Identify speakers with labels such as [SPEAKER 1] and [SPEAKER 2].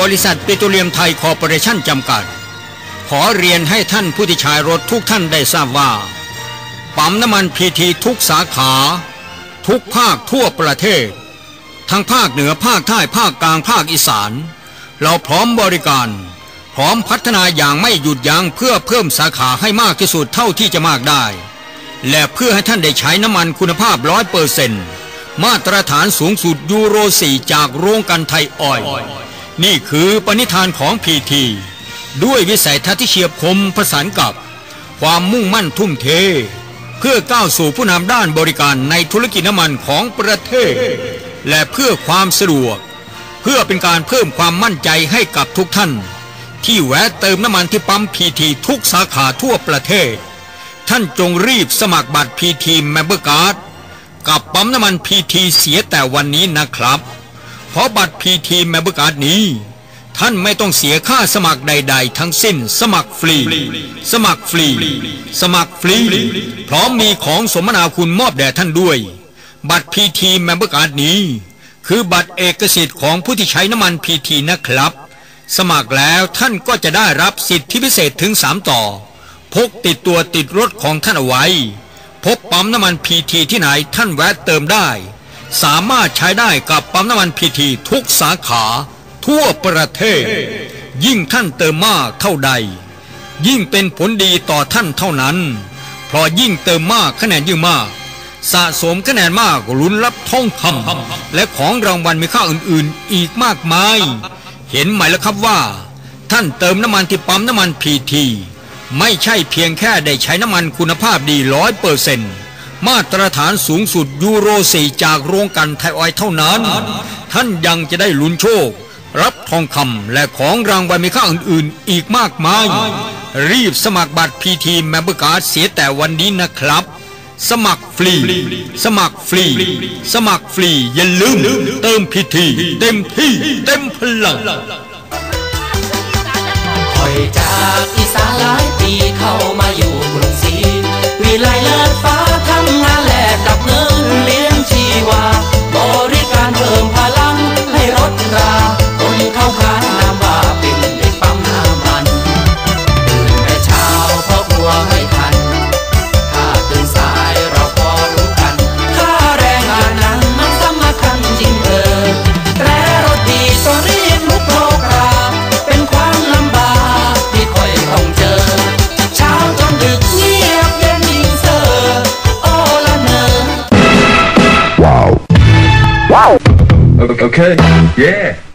[SPEAKER 1] บริษัทปิโตรเลียมไทยคอร์ปอเรชั่นจำกัด ขอเรียนให้ท่านผู้ที่ใช้รถทุกท่านได้ทราบว่า ปั๊มน้ำมันพีทีทุกสาขา ทุกภาคทั่วประเทศ ทั้งภาคเหนือภาคใต้ภาคกลางภาคอีสาน เราพร้อมบริการ พร้อมพัฒนาอย่างไม่หยุดยั้งเพื่อเพิ่มสาขาให้มากที่สุดเท่าที่จะมากได้ และเพื่อให้ท่านได้ใช้น้ำมันคุณภาพร้อยเปอร์เซนต์มาตรฐานสูงสุดยูโร 4 จากโรงกันไทยออย นี่คือปณิธานของพีทีด้วยวิสัยทัศน์ที่เฉียบคมผสานกับ ความมุ่งมั่นทุ่มเท เพื่อก้าวสู่ผู้นำด้านบริการในธุรกิจน้ำมันของประเทศ และเพื่อความสะดวก เพื่อเป็นการเพิ่มความมั่นใจให้กับทุกท่าน ที่แวะเติมน้ำมันที่ปั๊มพีทีทุกสาขาทั่วประเทศ ท่านจงรีบสมัครบัตรพีทีแมเบอร์การ์ดกับปั๊มน้ำมันพีทีเสียแต่วันนี้นะครับ เพราะบัตรพีทีแมเบอร์การ์ดนี้ ท่านไม่ต้องเสียค่าสมัครใด ๆ ทั้งสิ้น สมัครฟรี สมัครฟรี สมัครฟรี พร้อมมีของสมนาคุณมอบแด่ท่านด้วย บัตรพีทีแมเบอร์การ์ดนี้ คือบัตรเอกสิทธิ์ของผู้ที่ใช้น้ำมันพีทีนะครับ สมัครแล้วท่านก็จะได้รับสิทธิพิเศษถึง 3 ต่อ พกติดตัวติดรถของท่านเอาไว้พบปั๊มน้ำมันพีทีที่ไหนท่านแวะเติมได้ สามารถใช้ได้กับปั๊มน้ำมันพีทีทุกสาขา ทั่วประเทศ ยิ่งท่านเติมมากเท่าใด ยิ่งเป็นผลดีต่อท่านเท่านั้น เพราะยิ่งเติมมากคะแนนยิ่งมาก สะสมคะแนนมากลุ้นรับทองคำและของรางวัลมีค่าอื่นๆ อีกมากมาย เห็นไหมแล้วครับว่า ท่านเติมน้ำมันที่ปั๊มน้ำมันพีทีไม่ใช่เพียงแค่ได้ใช้น้ำมันคุณภาพดีร้อยเปอร์เซนต์ มาตรฐานสูงสุดยูโรสี่จากโรงกันไทยออยเท่านั้น ท่านยังจะได้ลุ้นโชค รับทองคำและของรางวัลมีค่าอื่นๆ อีกมากมาย รีบสมัครบัตรพีทีแมมเบอร์การ์ดเสียแต่วันนี้นะครับ สมัครฟรี สมัครฟรี สมัครฟรี อย่าลืม เติมพีทีเต็มที่เต็มพลัง
[SPEAKER 2] คอยจากอีสานหลายปีเขา
[SPEAKER 3] Okay. Yeah.